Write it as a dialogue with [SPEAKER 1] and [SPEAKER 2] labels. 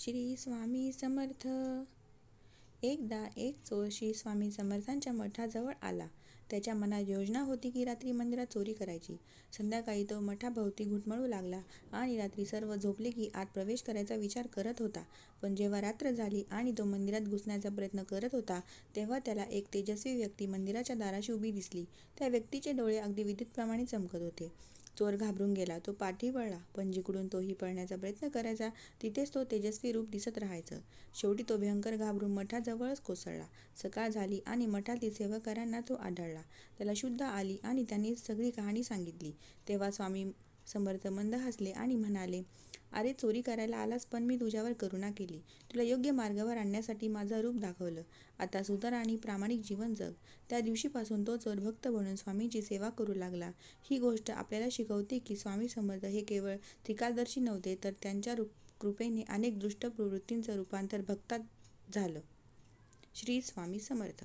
[SPEAKER 1] श्री स्वामी समर्थ एकदा एक चोर श्री स्वामी समर्थांच्या मठाजवळ आला. त्याच्या मनात योजना होती की रात्री मंदिरात चोरी करायची. संध्याकाळी तो मठाभोवती घुटमळू लागला आणि रात्री सर्व झोपले की आत प्रवेश करायचा विचार करत होता. पण जेव्हा रात्र झाली आणि तो मंदिरात घुसण्याचा प्रयत्न करत होता, तेव्हा त्याला एक तेजस्वी व्यक्ती मंदिराच्या दाराशी उभी दिसली. त्या व्यक्तीचे डोळे अगदी विद्युतप्रमाणे चमकत होते. चोर घाबरून गेला. तो पाठी वळला, पण जिकडून तोही पळण्याचा प्रयत्न करायचा तिथेच तो तेजस्वी रूप दिसत राहायचं. शेवटी तो भयंकर घाबरून मठाजवळच कोसळला. सकाळ झाली आणि मठातील सेवकरांना तो आढळला. त्याला शुद्ध आली आणि त्यांनी सगळी कहाणी सांगितली. तेव्हा स्वामी समर्थ मंद हसले आणि म्हणाले, अरे चोरी करायला आलास पण मी तुझ्यावर करुणा केली. तुला योग्य मार्गावर आणण्यासाठी माझं रूप दाखवलं. आता सुधार आणि प्रामाणिक जीवन जग. त्या दिवशीपासून तो चोर भक्त बनून स्वामीची सेवा करू लागला. ही गोष्ट आपल्याला शिकवते की स्वामी समर्थ हे केवळ त्रिकालदर्शी नव्हते तर त्यांच्या कृपेने अनेक दुष्ट प्रवृत्तींचं रूपांतर भक्तात झालं. श्री स्वामी समर्थ